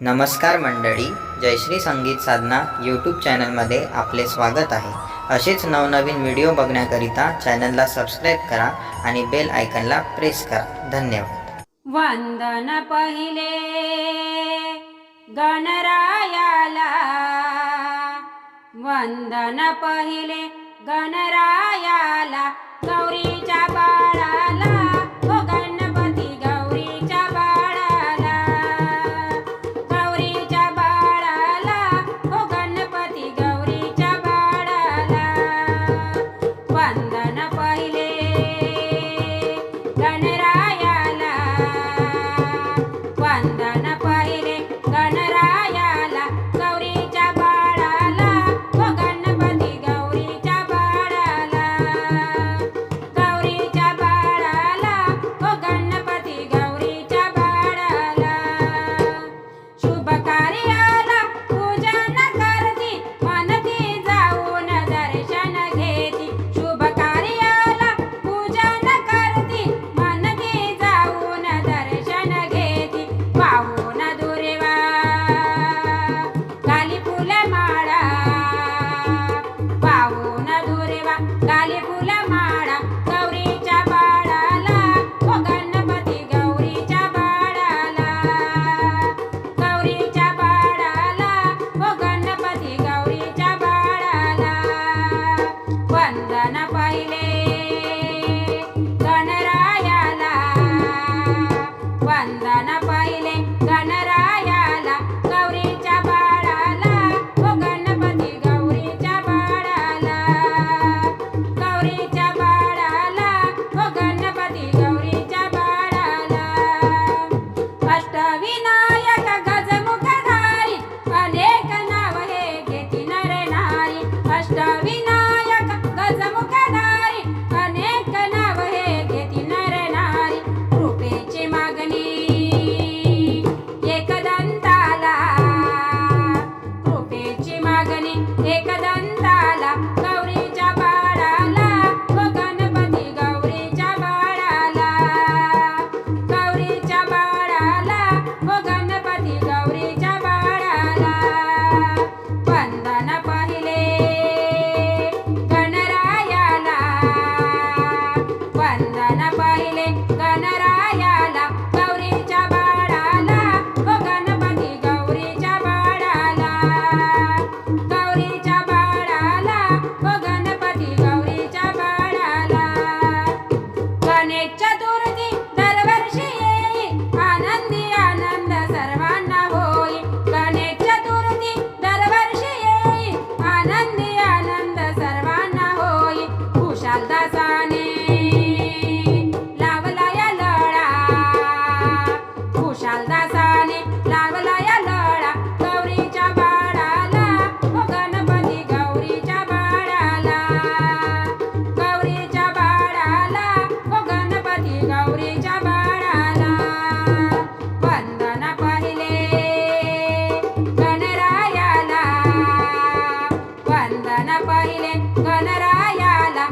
नमस्कार मंडळी जयश्री संगीत साधना यूट्यूब चॅनलमध्ये आपले स्वागत आहे. असेच नवनवीन व्हिडिओ बघण्याकरिता चॅनलला सबस्क्राईब करा आणि बेल आयकनला प्रेस करा. धन्यवाद. वंदन पहिले गणरायाला. वंदन पहिले गणरायाला. पाहिले पाहिले गणरायाला.